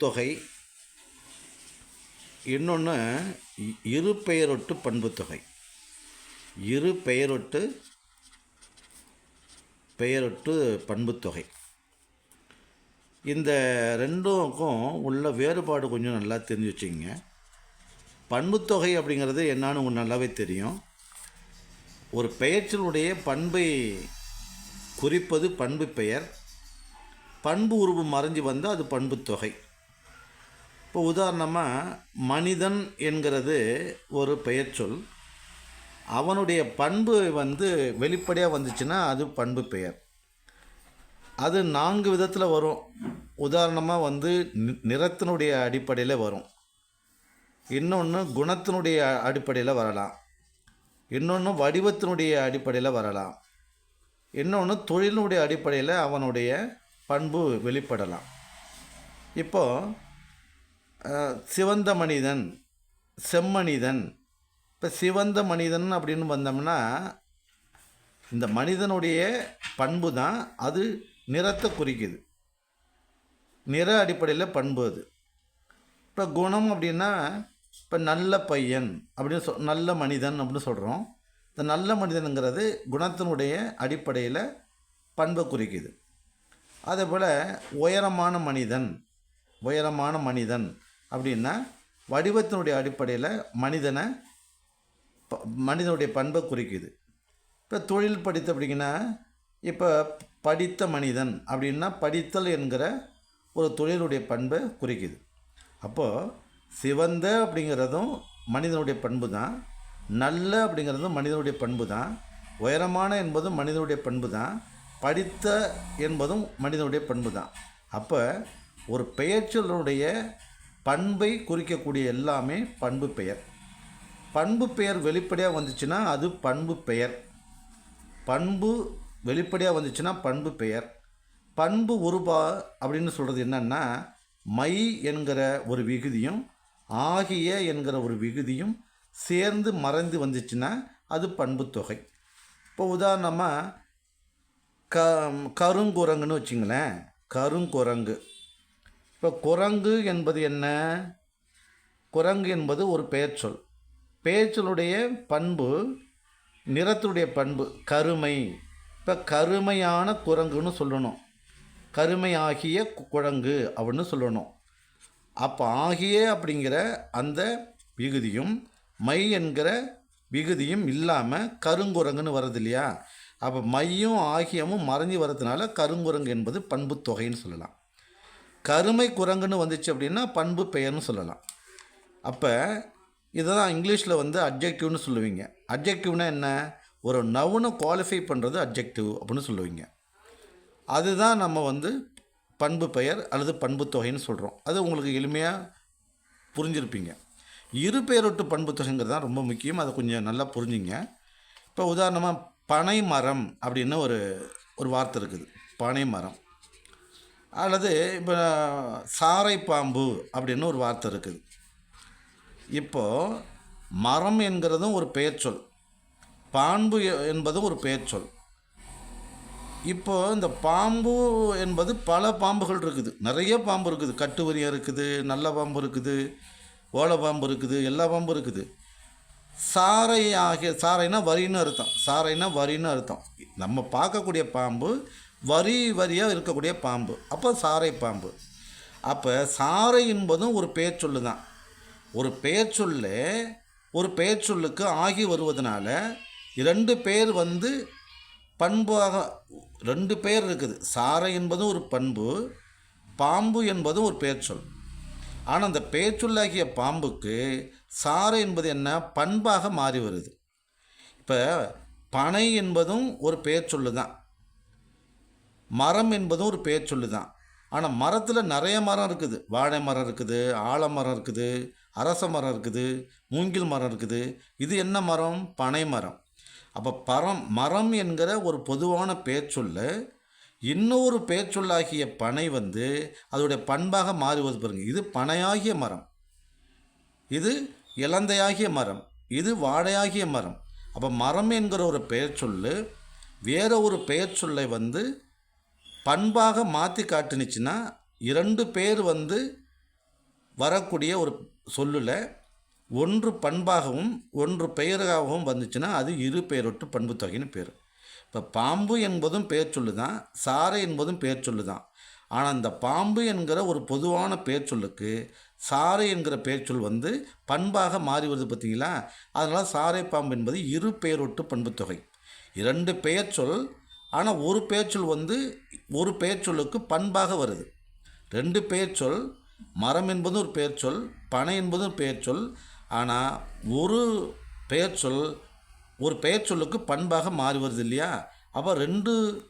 பண்புத்தொகை இன்னொன்று இரு பெயரொட்டு பண்புத்தொகை. இரு பெயரொட்டு பெயரொட்டு பண்புத்தொகை. இந்த ரெண்டுக்கும் உள்ள வேறுபாடு கொஞ்சம் நல்லா தெரிஞ்சு வச்சுங்க பண்புத்தொகை அப்படிங்கிறது என்னான்னு உங்களுக்கு நல்லாவே தெரியும். ஒரு பெயர்ச்சினுடைய பண்பை குறிப்பது பண்பு பெயர். பண்பு உருவு மறைஞ்சு வந்தால் அது பண்புத்தொகை. இப்போ உதாரணமாக மனிதன் என்கிறது ஒரு பெயர்ச்சொல் அவனுடைய பண்பு வந்து வெளிப்படையாக வந்துச்சுன்னா அது பண்பு பெயர். அது நான்கு விதத்தில் வரும். உதாரணமாக வந்து நிறத்தினுடைய அடிப்படையில் வரும். இன்னொன்று குணத்தினுடைய அடிப்படையில் வரலாம். இன்னொன்று வடிவத்தினுடைய அடிப்படையில் வரலாம். இன்னொன்று தொழிலினுடைய அடிப்படையில் அவனுடைய பண்பு வெளிப்படலாம். இப்போது சிவந்த மனிதன் செம்மனிதன். இப்போ சிவந்த மனிதன் அப்படின்னு வந்தோம்னா இந்த மனிதனுடைய பண்பு தான் அது நிறத்தை குறிக்குது. நிற அடிப்படையில் பண்பு அது. இப்போ குணம் அப்படின்னா இப்போ நல்ல பையன் அப்படின்னு சொல் நல்ல மனிதன் அப்படின்னு சொல்கிறோம் இந்த நல்ல மனிதனுங்கிறது குணத்தினுடைய அடிப்படையில் பண்பை குறிக்குது. அதே போல் உயரமான மனிதன் உயரமான மனிதன். அப்படின்னா வடிவத்தினுடைய அடிப்படையில் மனிதனை ப- மனிதனுடைய பண்பை குறிக்குது. இப்போ தொழில் படித்த அப்படிங்கன்னா இப்போ படித்த மனிதன் அப்படின்னா படித்தல் என்கிற ஒரு தொழிலுடைய பண்பை குறிக்குது. அப்போது சிவந்த அப்படிங்கிறதும் மனிதனுடைய பண்பு தான் நல்ல அப்படிங்கிறதும் மனிதனுடைய பண்பு தான் உயரமான என்பதும் மனிதனுடைய பண்பு தான் படித்த என்பதும் மனிதனுடைய பண்பு தான். அப்போ ஒரு பெயர்ச்சொல்லுடைய பண்பை குறிக்கக்கூடிய எல்லாமே பண்பு பெயர். பண்பு பெயர் வெளிப்படையாக வந்துச்சுன்னா அது பண்பு பெயர். பண்பு வெளிப்படையாக வந்துச்சுன்னா பண்பு பெயர். பண்பு உருபா அப்படின்னு சொல்கிறது என்னென்னா மை என்கிற ஒரு விகுதியும் ஆகிய என்கிற ஒரு விகுதியும் சேர்ந்து மறைந்து வந்துச்சுன்னா அது பண்பு தொகை. இப்போ உதாரணமாக க கருங்குரங்குன்னு வச்சுங்களேன். கருங்குரங்கு. இப்போ குரங்கு என்பது என்ன? குரங்கு என்பது ஒரு பெயர்ச்சொல் பெயர்ச்சொல்லுடைய பண்பு நிறத்துடைய பண்பு கருமை. இப்போ கருமையான குரங்குன்னு சொல்லணும். கருமையாகிய குரங்கு அப்படின்னு சொல்லணும். அப்போ ஆகிய அப்படிங்கிற அந்த விகுதியும் மை என்கிற விகுதியும் இல்லாமல் கருங்குரங்குன்னு வருது இல்லையா அப்போ மையும் ஆகியமும் மறைஞ்சி வரதுனால கருங்குரங்கு என்பது பண்பு தொகைன்னு சொல்லலாம். கருமை குரங்குன்னு வந்துச்சு அப்படின்னா பண்பு பெயர்னு சொல்லலாம். அப்போ இதை தான் இங்கிலீஷில் வந்து அப்ஜெக்டிவ்னு சொல்லுவீங்க. அப்ஜெக்டிவ்னா என்ன? ஒரு நவுனை குவாலிஃபை பண்ணுறது அப்ஜெக்டிவ் அப்படின்னு சொல்லுவீங்க. அதுதான் நம்ம வந்து பண்பு பெயர் அல்லது பண்பு தொகைன்னு சொல்கிறோம் அது உங்களுக்கு எளிமையாக புரிஞ்சிருப்பீங்க. இரு பெயரொட்டு பண்பு தொகைங்கிறது தான் ரொம்ப முக்கியம். அதை கொஞ்சம் நல்லா புரிஞ்சுங்க. இப்போ உதாரணமாக பனை மரம் அப்படின்னு ஒரு ஒரு வார்த்தை இருக்குது. பனை மரம் அல்லது இப்போ சாரை பாம்பு அப்படின்னு ஒரு வார்த்தை இருக்குது. இப்போது மரம் என்கிறதும் ஒரு பெயர்ச்சொல் பாம்பு என்பதும் ஒரு பெயர்ச்சொல் இப்போது இந்த பாம்பு என்பது பல பாம்புகள் இருக்குது. நிறைய பாம்பு இருக்குது. கட்டுவரியம் இருக்குது நல்ல பாம்பு இருக்குது ஓலை பாம்பு இருக்குது எல்லா பாம்பும் இருக்குது. சாரை ஆகிய சாறைனா வரின்னு அர்த்தம். சாறைனா வரின்னு அர்த்தம். நம்ம பார்க்கக்கூடிய பாம்பு வரி வரியாக இருக்கக்கூடிய பாம்பு. அப்போ சாரை பாம்பு. அப்போ சாரை என்பதும் ஒரு பெயர்ச்சொல்லு தான். ஒரு பெயர்ச்சொல்லு ஒரு பெயர்ச்சொல்லுக்கு ஆகி வருவதனால இரண்டு பேர் வந்து பண்பாக ரெண்டு பேர் இருக்குது. சாரை என்பதும் ஒரு பண்பு பாம்பு என்பதும் ஒரு பெயர்ச்சொல் ஆனால் அந்த பெயர்ச்சொல்லாகிய பாம்புக்கு சாரை என்பது என்ன? பண்பாக மாறி வருது. இப்போ பனை என்பதும் ஒரு பெயர்ச்சொல்லு தான். மரம் என்பதும் ஒரு பேச்சொல்லு தான் ஆனால் மரத்தில் நிறைய மரம் இருக்குது. வாழை மரம் இருக்குது ஆலமரம் இருக்குது அரச மரம் இருக்குது மூங்கில் மரம் இருக்குது. இது என்ன மரம்? பனை மரம். அப்போ பரம் மரம் என்கிற ஒரு பொதுவான பெயர்ச்சொல்லு இன்னொரு பேச்சொல்லாகிய பனை வந்து அதோடைய பண்பாக மாறுவது பாருங்க. இது பனையாகிய மரம். இது இலந்தையாகிய மரம். இது வாழையாகிய மரம். அப்போ மரம் என்கிற ஒரு பெயர்ச்சொல்லு வேற ஒரு பெயர்ச்சொல்லை வந்து பண்பாக மாற்றி காட்டுனுச்சுன்னா இரண்டு பேர் வந்து வரக்கூடிய ஒரு சொல்லில் ஒன்று பண்பாகவும் ஒன்று பெயராகவும் வந்துச்சுன்னா அது இரு பெயரொட்டு பண்புத்தொகைன்னு பேர். இப்போ பாம்பு என்பதும் பெயர் சொல்லு தான் சாரை என்பதும் பெயர் சொல்லு தான் ஆனால் இந்த பாம்பு என்கிற ஒரு பொதுவான பெயர் சொல்லுக்கு சாரை என்கிற பெயர் சொல் வந்து பண்பாக மாறி வருது பார்த்தீங்களா அதனால் சாரை பாம்பு என்பது இரு பெயரொட்டு பண்புத்தொகை இரண்டு பெயர் சொல் ஆனால் ஒரு பேச்சொல் வந்து ஒரு பேச்சொல்லுக்கு பண்பாக வருது. ரெண்டு பெயர் சொல் மரம் என்பது ஒரு பெயர் பனை என்பது ஒரு பேச்சொல். ஆனால் ஒரு பெயர் ஒரு பேச்சொல்லுக்கு பண்பாக மாறி வருது இல்லையா? அப்போ ரெண்டு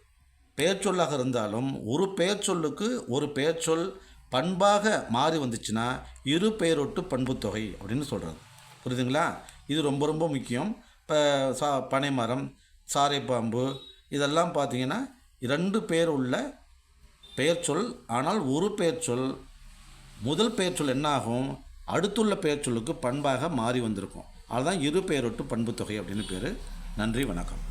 பெயர் இருந்தாலும் ஒரு பேச்சொல்லுக்கு ஒரு பேச்சொல் பண்பாக மாறி வந்துச்சுன்னா இரு பெயரொட்டு பண்புத்தொகை அப்படின்னு சொல்கிறது புரியுதுங்களா? இது ரொம்ப ரொம்ப முக்கியம். இப்போ சா பனைமரம் சாரைப்பாம்பு இதெல்லாம் பார்த்தீங்கன்னா இரண்டு பேர் உள்ள பெயர் சொல் ஆனால் ஒரு பெயர் சொல். முதல் பெயர் சொல் என்னாகும்? அடுத்துள்ள பெயர் சொல்லுக்கு பண்பாக மாறி வந்திருக்கும். அதுதான் இரு பெயரொட்டு பண்புத்தொகை அப்படின்னு பேர். நன்றி வணக்கம்.